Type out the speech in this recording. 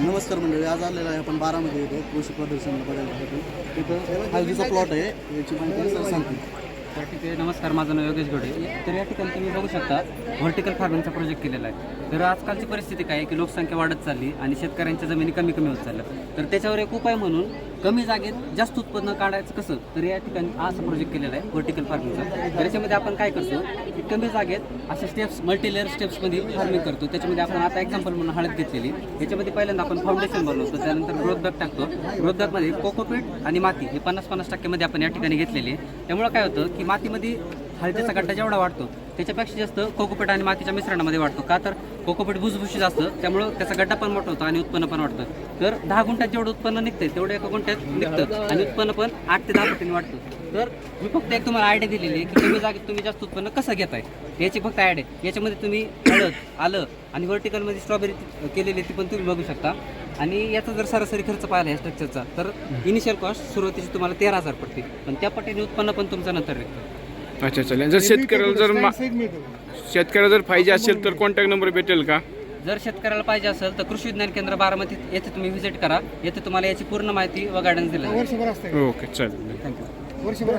नमस्कार मंडळी आज आलेलं आहे आपण बारामध्ये येतो कृषी प्रदर्शन बघायला तिथं हळदीचा प्लॉट आहे याची माहिती सर सांगतील त्या ठिकाणी नमस्कार माझं नाव योगेश घोडे. तर या ठिकाणी तुम्ही बघू शकता व्हर्टिकल फार्मिंगचा प्रोजेक्ट केलेला आहे. तर आजकालची परिस्थिती काय आहे की लोकसंख्या वाढत चालली आणि शेतकऱ्यांच्या जमिनी कमी कमी होत चालल्या. तर त्याच्यावर एक उपाय म्हणून कमी जागेत जास्त उत्पन्न काढायचं कसं? तर या ठिकाणी असा प्रोजेक्ट केलेला आहे व्हर्टिकल फार्मिंगचा तर याच्यामध्ये आपण काय करतो? कमी जागेत असे स्टेप्स मल्टीलेअर स्टेप्समध्ये फार्मिंग करतो. त्याच्यामध्ये आपण आता एक्झाम्पल म्हणून हळद घेतलेली. याच्यामध्ये पहिल्यांदा आपण फाउंडेशन बनवतो. त्यानंतर ग्रोथ बॅग टाकतो. ग्रोथ बॅगमध्ये कोकोपीट आणि माती हे पन्नास पन्नास टक्क्यामध्ये आपण या ठिकाणी घेतलेली आहे. त्यामुळं काय होतं की मातीमध्ये हळदीचा गड्डा जेवढा वाढतो त्याच्यापेक्षा जास्त कोकोपीट आणि मातीच्या मिश्रणामध्ये वाढतो. का तर कोकोपीट भुसभुशीत असतं त्यामुळं त्याचा गड्डा पण मोठा होतो आणि उत्पन्न पण वाढतं. तर दहा गुंठ्यात जेवढं उत्पन्न निघते तेवढं एका गुंठ्यात निघतं आणि उत्पन्न पण आठ ते दहा पटीने वाढतं. तर मी फक्त एक तुम्हाला आयडिया दिलेली आहे की कमी जागेत तुम्ही जास्त उत्पन्न कसं घेताय? याची फक्त आयडिया आहे. याच्यामध्ये तुम्ही हळद आलं आणि व्हर्टिकलमध्ये स्ट्रॉबेरी केलेली ती पण तुम्ही बघू शकता. आणि याचा जर सरासरी खर्च पाहिला या स्ट्रक्चरचा तर इनिशियल कॉस्ट सुरुवातीची तुम्हाला तेरा हजार पडते. पण त्या पटीने उत्पन्न पण तुमचं नंतर निघतं. अच्छा चालेल जर शेतकऱ्याला जर मा- शेतकऱ्याला जर पाहिजे असेल तर कॉन्टॅक्ट नंबर भेटेल का? जर शेतकऱ्याला पाहिजे असेल तर कृषी विज्ञान केंद्र बारामती येथे तुम्ही व्हिजिट करा. येथे तुम्हाला याची पूर्ण माहिती व गायडन्स दिलं ओके चालेल. थँक्यू वर्षभर